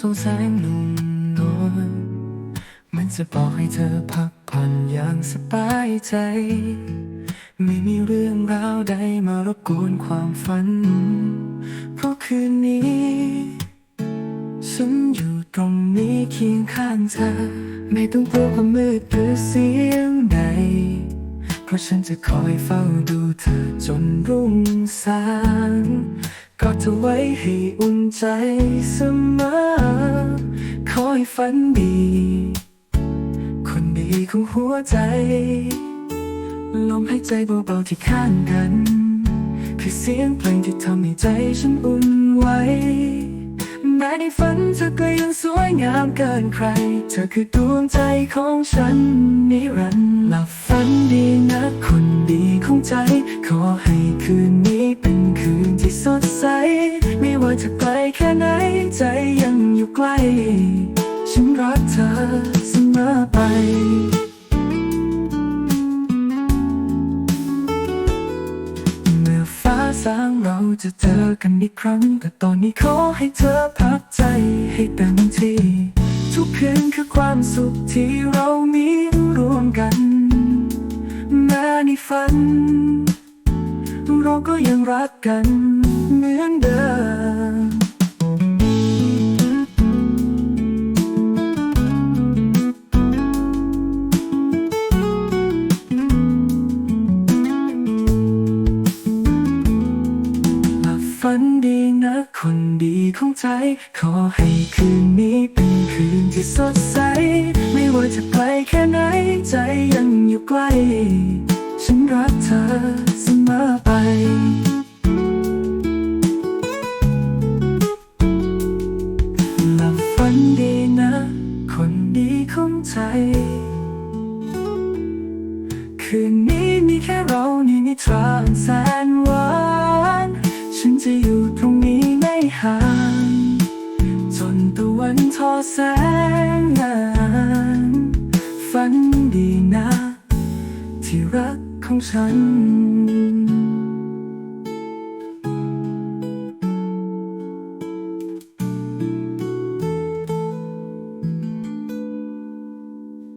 สองแสงนุ่มนวลมันจะบอกให้เธอพักผ่อนอย่างสบายใจ ไม่มีเรื่องราวใดมารบกวนความฝัน เพราะคืนนี้ ฉันอยู่ตรงนี้เคียงข้างเธอ ไม่ต้องกลัวความมืดหรือเสียงใด เพราะฉันจะคอยเฝ้าดูเธอ ไว้ให้อุ่นใจเสมอ คอยฝันดี คนดีของหัวใจ ลมหายใจเบาๆที่ข้างกัน คือเสียงเพลงที่ทำให้ใจฉันอุ่นไหวแม้ในฝันเธอก็ยังสวยงามเกินใคร เธอคือดวงใจของฉันนิรันดร์ จะไกลแค่ไหนใจยังอยู่ใกล้ ฉันรักเธอเสมอไปเมื่อฟ้าสางเราจะเจอกันอีกครั้ง แต่ตอนนี้ขอให้เธอพักใจให้เต็มที่ ทุกคืนคือความสุขที่เรามีร่วมกัน แม้ในฝัน เราก็ยังรักกัน ฝันดีนะคนดีของใจ ขอให้คืนนี้เป็นคืนที่สดใส ไม่ว่าจะไกลแค่ไหน ใจยังอยู่ใกล้ ฉันรักเธอเสมอไปหลับฝันดีนะ คนดีของใจ คืนนี้มีแค่เราในนิทรานแสนวานฉัน จะอยู่ตรงนี้ไม่ห่าง จนตะวันทอแสงงานฝันดีนะ ที่รักของฉัน